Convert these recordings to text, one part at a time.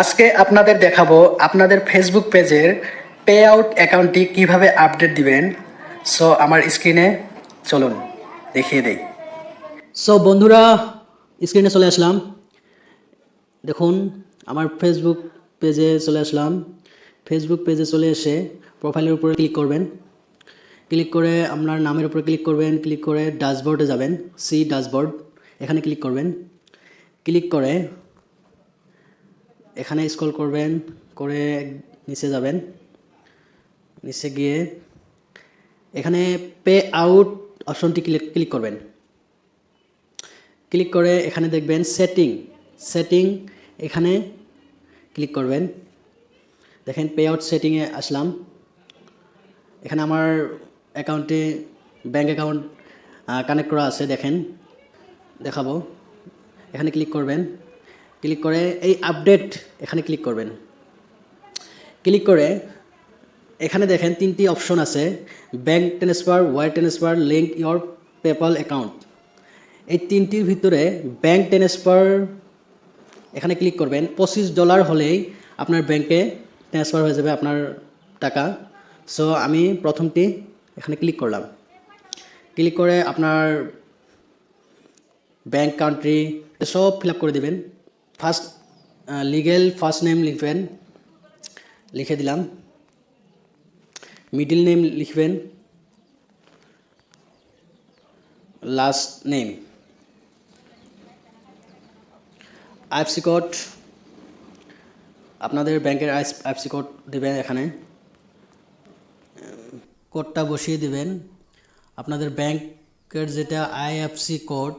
আজকে আপনাদের দেখাবো আপনাদের ফেসবুক পেজের পে আউট অ্যাকাউন্টটি কীভাবে আপডেট দিবেন। সো আমার স্ক্রিনে চলুন, দেখিয়ে দেই। সো বন্ধুরা স্ক্রিনে চলে আসলাম। দেখুন, আমার ফেসবুক পেজে চলে আসলাম। ফেসবুক পেজে চলে এসে প্রোফাইলের উপরে ক্লিক করবেন। ক্লিক করে আপনার নামের উপরে ক্লিক করবেন। ক্লিক করে ড্যাশবোর্ডে যাবেন। সি ড্যাশবোর্ড এখানে ক্লিক করবেন। ক্লিক করে এখানে স্ক্রল করবেন, করে নিচে যাবেন। নিচে গিয়ে এখানে পে আউট অপশনটি ক্লিক ক্লিক করবেন। ক্লিক করে এখানে দেখবেন সেটিং সেটিং এখানে ক্লিক করবেন। দেখেন পে আউট সেটিংয়ে আসলাম। এখানে আমার অ্যাকাউন্টে ব্যাঙ্ক অ্যাকাউন্ট কানেক্ট করা আছে, দেখেন। দেখাবো। এখানে ক্লিক করবেন। ক্লিক করে এই আপডেট এখানে ক্লিক করবেন। ক্লিক করে এখানে দেখেন তিনটি অপশন আছে bank transfer wire transfer link your PayPal account. এই তিনটির ভিতরে ব্যাংক ট্রান্সফার এখানে ক্লিক করবেন। পঁচিশ ডলার হলেই আপনার ব্যাংকে ট্রান্সফার হয়ে যাবে আপনার টাকা। সো আমি প্রথমটি এখানে ক্লিক করলাম। ক্লিক করে আপনার ব্যাংক কান্ট্রি সব ফিল আপ করে দেবেন। ফার্স্ট লিগেল ফার্স্ট নেম লিখবেন। লিখে দিলাম। মিডিল নেম লিখবেন। লাস্ট নেম আইএফসি কোড আপনাদের ব্যাংকের আইএফসি কোড দেবেন এখানে। কোডটা বসিয়ে দিবেন। আপনাদের ব্যাংকের যেটা আইএফসি কোড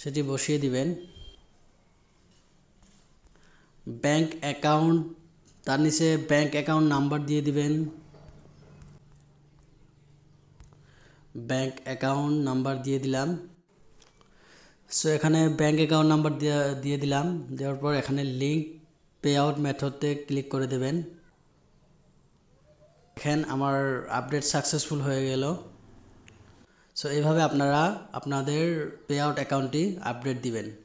সেটি বসিয়ে দিবেন। ব্যাংক অ্যাকাউন্ট, তার নিচে ব্যাংক অ্যাকাউন্ট নাম্বার দিয়ে দিবেন। ব্যাংক অ্যাকাউন্ট নাম্বার দিয়ে দিলাম। সো এখানে ব্যাংক অ্যাকাউন্ট নাম্বার দিয়ে দিয়ে দিলাম। দেওয়ার পর এখানে লিঙ্ক পে আউট মেথডে ক্লিক করে দেবেন। দেখেন আমার আপডেট সাকসেসফুল হয়ে গেল। সো এইভাবে আপনারা আপনাদের পে আউট অ্যাকাউন্টটি আপডেট দিবেন।